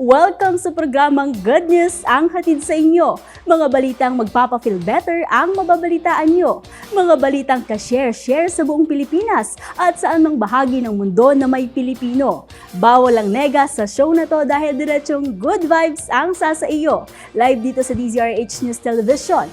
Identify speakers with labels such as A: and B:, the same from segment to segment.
A: Welcome sa programang Good News ang hatid sa inyo. Mga balitang magpapa-feel better ang mababalitaan nyo. Mga balitang ka-share-share sa buong Pilipinas at sa anong bahagi ng mundo na may Pilipino. Bawal ang nega sa show na to dahil diretsong good vibes ang sasa iyo. Live dito sa DZRH News Television.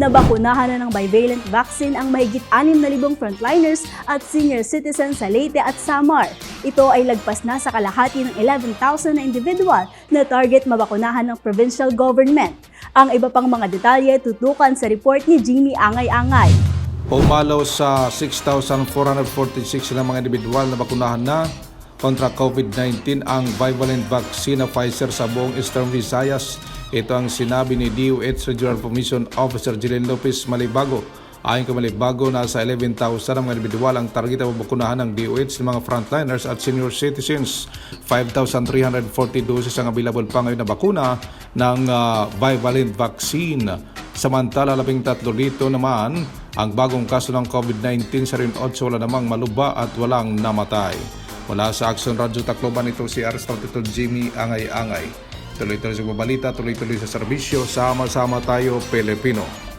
A: Nabakunahan na ng bivalent vaccine ang mahigit 6,000 frontliners at senior citizens sa Leyte at Samar. Ito ay lagpas na sa kalahati ng 11,000 na individual na target mabakunahan ng provincial government. Ang iba pang mga detalye tutukan sa report ni Jimmy Angay-Angay.
B: Pumalaw sa 6,446 na mga individual na bakunahan na kontra COVID-19 ang bivalent vaccine ng Pfizer sa buong Eastern Visayas. Ito ang sinabi ni DOH Regional Commission Officer Jillian Lopez Malibago. Ayon kay Malibago, nasa 11,000 na mga individual ang target na mabakunahan ng DOH ng mga frontliners at senior citizens. 5,340 doses ang available pa ngayon na bakuna ng ah, bivalent vaccine. Samantala, labing tatlo dito naman ang bagong kaso ng COVID-19 sa Rin 8 wala namang maluba at walang namatay. Mula sa Action Radio Tacloban ito si Aristotle Jimmy Angay-Angay. Tuloy-tuloy sa babalita, tuloy-tuloy sa serbisyo, sama-sama tayo Pilipino.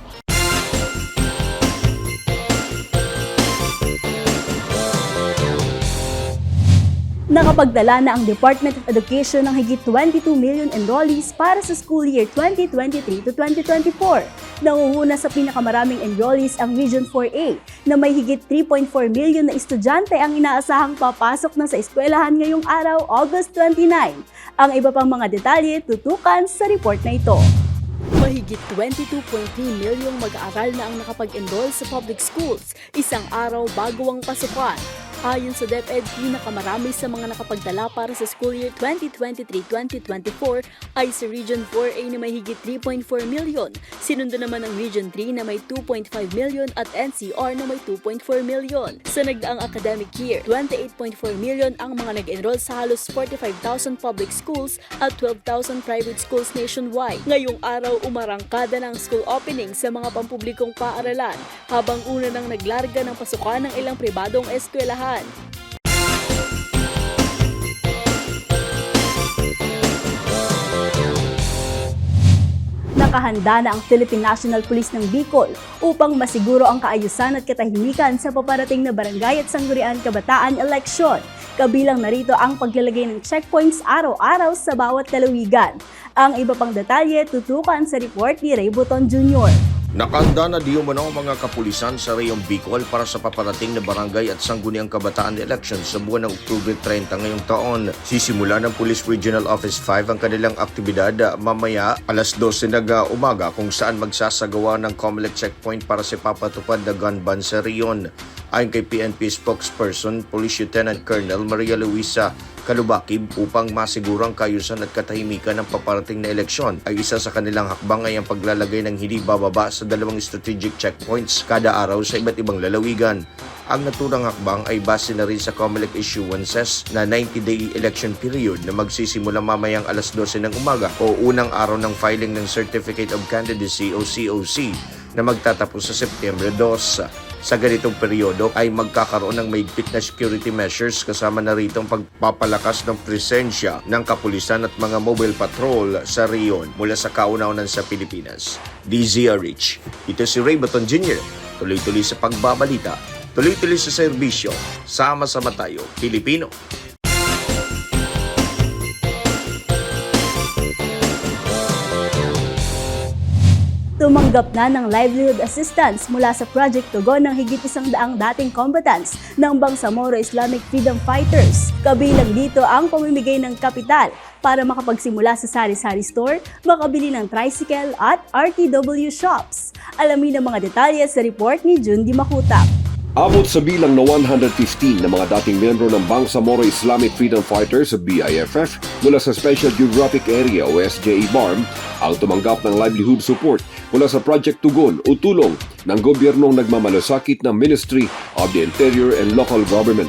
A: Nakapagdala na ang Department of Education ng higit 22 million enrollees para sa school year 2023 to 2024. Nangunguna sa pinakamaraming enrollees ang Region 4A na may higit 3.4 million na estudyante ang inaasahang papasok na sa eskwelahan ngayong araw, August 29. Ang iba pang mga detalye tutukan sa report na ito. Mahigit 22.3 milyong mag-aaral na ang nakapag-enroll sa public schools isang araw bago ang pasukan. Ayon sa DepEd, pinakamarami sa mga nakapagdala para sa school year 2023-2024 ay sa Region 4A na may higit 3.4 million, sinundo naman ang Region 3 na may 2.5 million at NCR na may 2.4 million. Sa nagdaang academic year, 28.4 million ang mga nag-enroll sa halos 45,000 public schools at 12,000 private schools nationwide. Ngayong araw, umarangkada ng school opening sa mga pampublikong paaralan, habang una nang naglarga ng pasukan ng ilang pribadong eskwelahan. Nakahanda na ang Philippine National Police ng Bicol upang masiguro ang kaayusan at katahimikan sa paparating na barangay at sanggunian kabataan eleksyon. Kabilang narito ang paglalagay ng checkpoints araw-araw sa bawat lalawigan. Ang iba pang detalye tutukan sa report ni Ray Buton Jr.
C: Nakahanda na di umano mga kapulisan sa Rayong Bicol para sa paparating na barangay at sangguniang kabataan elections sa buwan ng Oktubre 30 ngayong taon. Sisimula ng Police Regional Office 5 ang kanilang aktibidad mamaya alas 12 ng umaga kung saan magsasagawa ng COMELEC checkpoint para sa papatupad na gun ban sa Rion. Ayon kay PNP spokesperson, Police Lieutenant Colonel Maria Luisa Kalubakib upang masiguro ang kayusan at katahimikan ng paparating na eleksyon ay isa sa kanilang hakbang ay ang paglalagay ng hindi bababa sa dalawang strategic checkpoints kada araw sa iba't ibang lalawigan. Ang naturang hakbang ay base na rin sa COMELEC issuances na 90-day election period na magsisimula mamayang alas 12 ng umaga o unang araw ng filing ng Certificate of Candidacy o COC na magtatapos sa September 2. Sa ganitong peryodo ay magkakaroon ng maigpit na security measures kasama na rito ang pagpapalakas ng presensya ng kapulisan at mga mobile patrol sa reyon mula sa kauna-unan sa Pilipinas. DZRH, ito si Ray Baton Jr. Tuloy-tuloy sa pagbabalita, tuloy-tuloy sa serbisyo, sama-sama tayo, Pilipino.
A: Tumanggap na ng livelihood assistance mula sa Project Tugon ng higit isang daang dating combatants ng Bangsamoro Islamic Freedom Fighters. Kabilang dito ang pamimigay ng kapital para makapagsimula sa sari-sari store, makabili ng tricycle at RTW shops. Alamin ang mga detalye sa report ni Jun Di Makutak.
D: Abot sa bilang na 115 na mga dating miyembro ng Bangsamoro Islamic Freedom Fighters BIFF mula sa Special Geographic Area o SJE BARM ang tumanggap ng livelihood support mula sa Project Tugon o tulong ng gobyernong nagmamalasakit ng Ministry of the Interior and Local Government.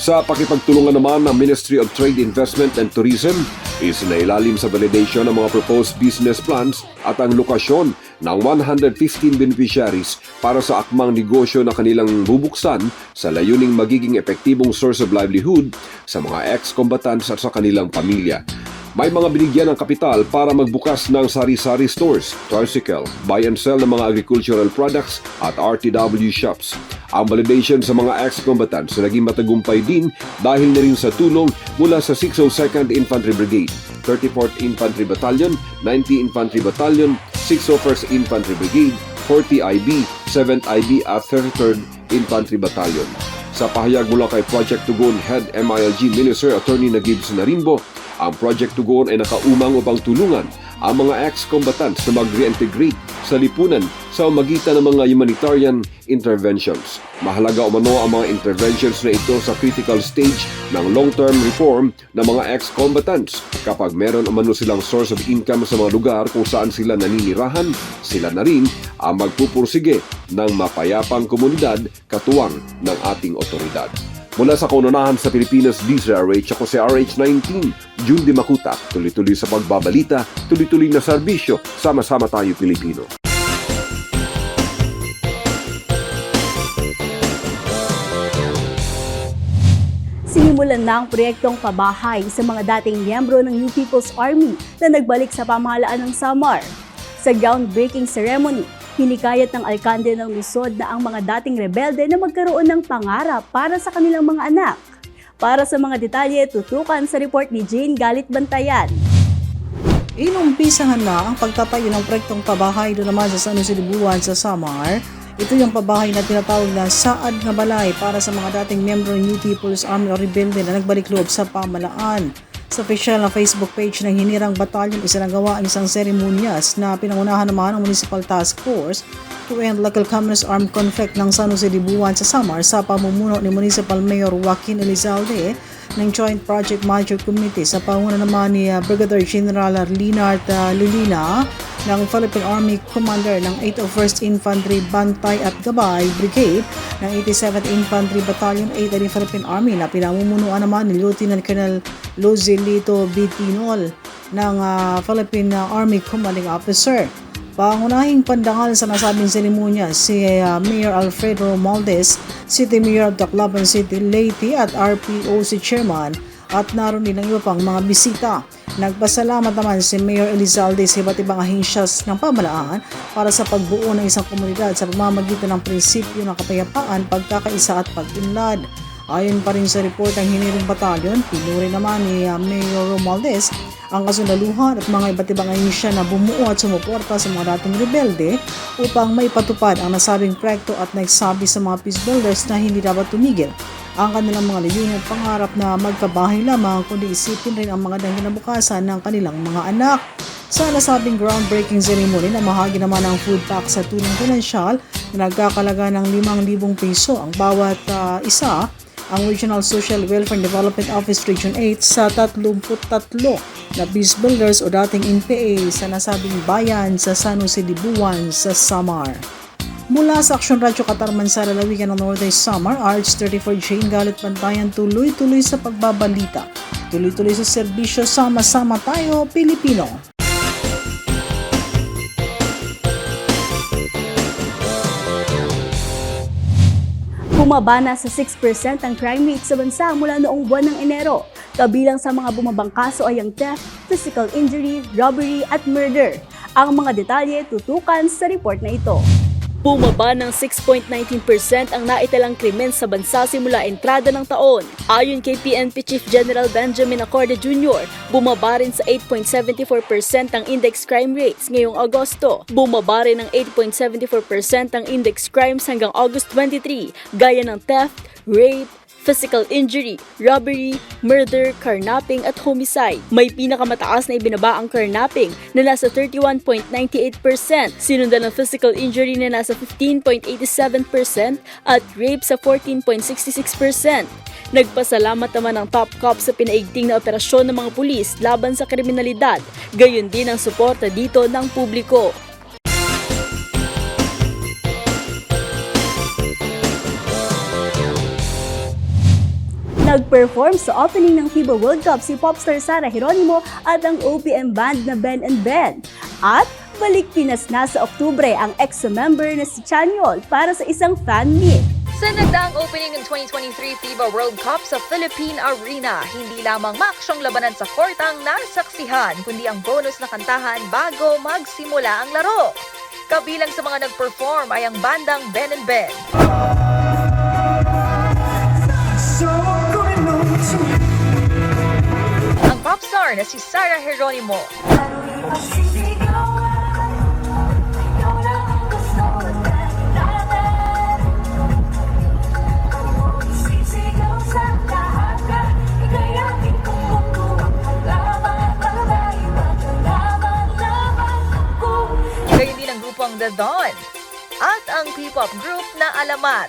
D: Sa pakipagtulungan naman ng Ministry of Trade, Investment and Tourism, isinailalim sa validation ng mga proposed business plans at ang lokasyon ng 115 beneficiaries para sa akmang negosyo na kanilang bubuksan sa layuning magiging epektibong source of livelihood sa mga ex-combatants at sa kanilang pamilya. May mga binigyan ng kapital para magbukas ng sari-sari stores, tricycle, buy and sell ng mga agricultural products at RTW shops. Ang validation sa mga ex-combatants na naging matagumpay din dahil na rin sa tulong mula sa 602nd Infantry Brigade, 34th Infantry Battalion, 90 Infantry Battalion, 601st Infantry Brigade, 40 IB, 7th IB at 33rd Infantry Battalion. Sa pahayag mula kay Project Tugon Head MILG Minister Attorney Nagib Sinarimbo, ang Project Tugon ay nakaumang upang tulungan ang mga ex-combatants na mag-reintegrate sa lipunan sa magitan ng mga humanitarian interventions. Mahalaga umano ang mga interventions na ito sa critical stage ng long-term reform ng mga ex-combatants. Kapag meron umano silang source of income sa mga lugar kung saan sila naninirahan, sila na rin ang magpupursige ng mapayapang komunidad katuwang ng ating otoridad. Mula sa kaunahan sa Pilipinas, DZRH ako si RH19, June Di Makuta. Tuloy-tuloy sa pagbabalita, tuloy-tuloy na serbisyo, sama-sama tayo Pilipino.
A: Sinimulan na ang proyektong pabahay sa mga dating miyembro ng New People's Army na nagbalik sa pamahalaan ng Samar. Sa groundbreaking ceremony, hinikayat ng alkande ng Luzon na ang mga dating rebelde na magkaroon ng pangarap para sa kanilang mga anak. Para sa mga detalye, tutukan sa report ni Jane Galit Bantayan.
E: Inumpisahan na ang pagtatayo ng proyektong pabahay doon naman sa San Jose Libuan sa Samar. Ito yung pabahay na tinatawag na Saad na Balay para sa mga dating miyembro ng New People's Army o rebelde na nagbalik loob sa pamalaan. Sa official na Facebook page ng Hinirang Batalyon, isinagawa ang isang seremonyas na pinangunahan naman ng Municipal Task Force to end local communist armed conflict ng San Jose Libuan sa Samar sa pamumuno ni Municipal Mayor Joaquin Elizalde ng Joint Project Manager Committee sa panguna naman ni uh, Brigadier General Linard uh, Lilina ng Philippine Army Commander ng 801st Infantry Bantay at Gabay Brigade ng 87th Infantry Battalion 8 ng Philippine Army na pinamumunuan naman ni Lieutenant Colonel Lozilito Bitinol ng uh, Philippine Army Commanding Officer. Pangunahing pandangal sa nasabing seremonya si uh, Mayor Alfredo Romualdez, City Mayor of Tacloban City Leyte at RPOC Chairman at naroon din ang iba pang mga bisita. Nagpasalamat naman si Mayor Elizalde sa iba't ibang ahensyas ng pamalaan para sa pagbuo ng isang komunidad sa pamamagitan ng prinsipyo ng kapayapaan, pagkakaisa at pag-unlad. Ayon pa rin sa report ng Hiniring Battalion, pinuri naman ni uh, Mayor Romualdez ang kasundaluhan at mga iba't ibang ahensya na bumuo at sumuporta sa mga dating rebelde upang maipatupad ang nasabing proyekto at nagsabi sa mga peace builders na hindi dapat tumigil ang kanilang mga layunin at pangarap na magkabahay lamang kundi isipin rin ang mga kinabukasan ng kanilang mga anak. Sa nasabing groundbreaking ceremony na mahagi naman ang food pack sa tulong pinansyal na nagkakalaga ng 5,000 piso ang bawat uh, isa ang Regional Social Welfare and Development Office Region 8 sa 33 na builders o dating NPA sa nasabing bayan sa San Jose Libuan sa Samar. Mula sa Aksyon Radyo Katarman sa lalawigan ng Northern Samar, RH34 Jane Galit Bantayan tuloy-tuloy sa pagbabalita. Tuloy-tuloy sa serbisyo, sama-sama tayo, Pilipino.
A: Bumaba na sa 6% ang crime rate sa bansa mula noong buwan ng Enero. Kabilang sa mga bumabang kaso ay ang theft, physical injury, robbery at murder. Ang mga detalye tutukan sa report na ito. Bumaba ng 6.19% ang naitalang krimen sa bansa simula entrada ng taon. Ayon kay PNP Chief General Benjamin Acorde Jr., bumaba rin sa 8.74% ang index crime rates ngayong Agosto. Bumaba rin ng 8.74% ang index crimes hanggang August 23, gaya ng theft, rape, physical injury, robbery, murder, carnapping at homicide. May pinakamataas na ibinaba ang carnapping na nasa 31.98%, sinundan ng physical injury na nasa 15.87% at rape sa 14.66%. Nagpasalamat naman ang top cop sa pinaigting na operasyon ng mga pulis laban sa kriminalidad, gayon din ang suporta dito ng publiko. Nag-perform sa opening ng FIBA World Cup si popstar Sara Geronimo at ang OPM band na Ben and Ben. At balik Pinas na sa Oktubre ang ex-member na si Chanyol para sa isang fan meet.
F: Sa nagdaang opening ng 2023 FIBA World Cup sa Philippine Arena, hindi lamang maksyong labanan sa court ang nasaksihan, kundi ang bonus na kantahan bago magsimula ang laro. Kabilang sa mga nag-perform ay ang bandang Ben and Ben. Ang popstar na si Sarah Geronimo. Gayon din ang grupong The Dawn at ang P-pop group na Alamat.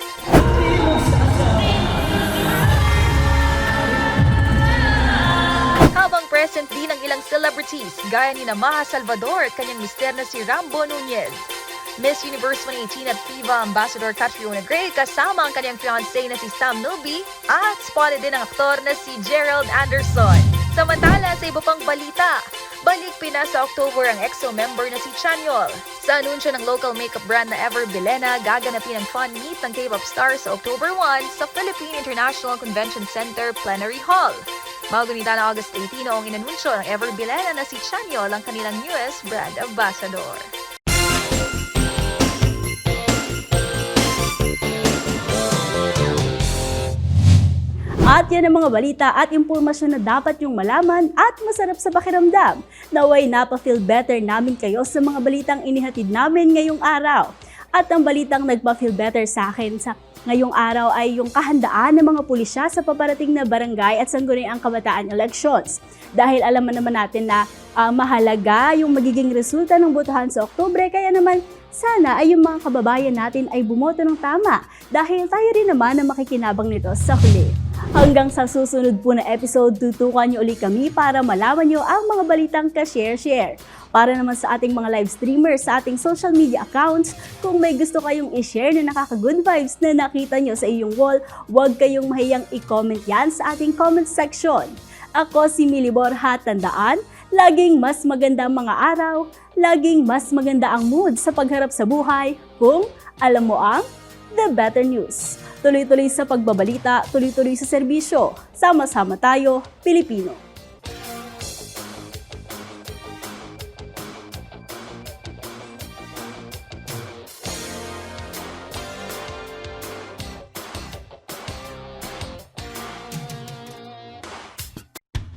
F: Present din ang ilang celebrities gaya ni Maha Salvador at kanyang mister na si Rambo Nunez. Miss Universe 2018 at FIBA Ambassador Catriona Gray kasama ang kanyang fiancé na si Sam Milby at spotted din ang aktor na si Gerald Anderson. Samantala sa iba pang balita, balik Pinas sa October ang EXO member na si Chanyol. Sa anunsyo ng local makeup brand na Ever Bilena, gaganapin ang fun meet ng K-pop star sa October 1 sa Philippine International Convention Center Plenary Hall. Magunita na August 18 noong inanunsyo ng Ever Bilena na si Chanyol ang kanilang newest brand ambassador.
A: At yan ang mga balita at impormasyon na dapat yung malaman at masarap sa pakiramdam. Naway napafeel better namin kayo sa mga balitang inihatid namin ngayong araw. At ang balitang nagpa-feel better sa akin sa ngayong araw ay yung kahandaan ng mga pulisya sa paparating na barangay at sangguniang kabataan elections. Dahil alam naman natin na ah, mahalaga yung magiging resulta ng botohan sa Oktubre, kaya naman sana ay yung mga kababayan natin ay bumoto ng tama dahil tayo rin naman ang makikinabang nito sa huli. Hanggang sa susunod po na episode, tutukan niyo ulit kami para malaman niyo ang mga balitang ka-share-share. Para naman sa ating mga live streamers sa ating social media accounts, kung may gusto kayong i-share na nakaka-good vibes na nakita niyo sa iyong wall, huwag kayong mahiyang i-comment yan sa ating comment section. Ako si Mili Borja, tandaan, laging mas maganda mga araw, laging mas maganda ang mood sa pagharap sa buhay kung alam mo ang The Better News. Tuloy-tuloy sa pagbabalita, tuloy-tuloy sa serbisyo. Sama-sama tayo, Pilipino.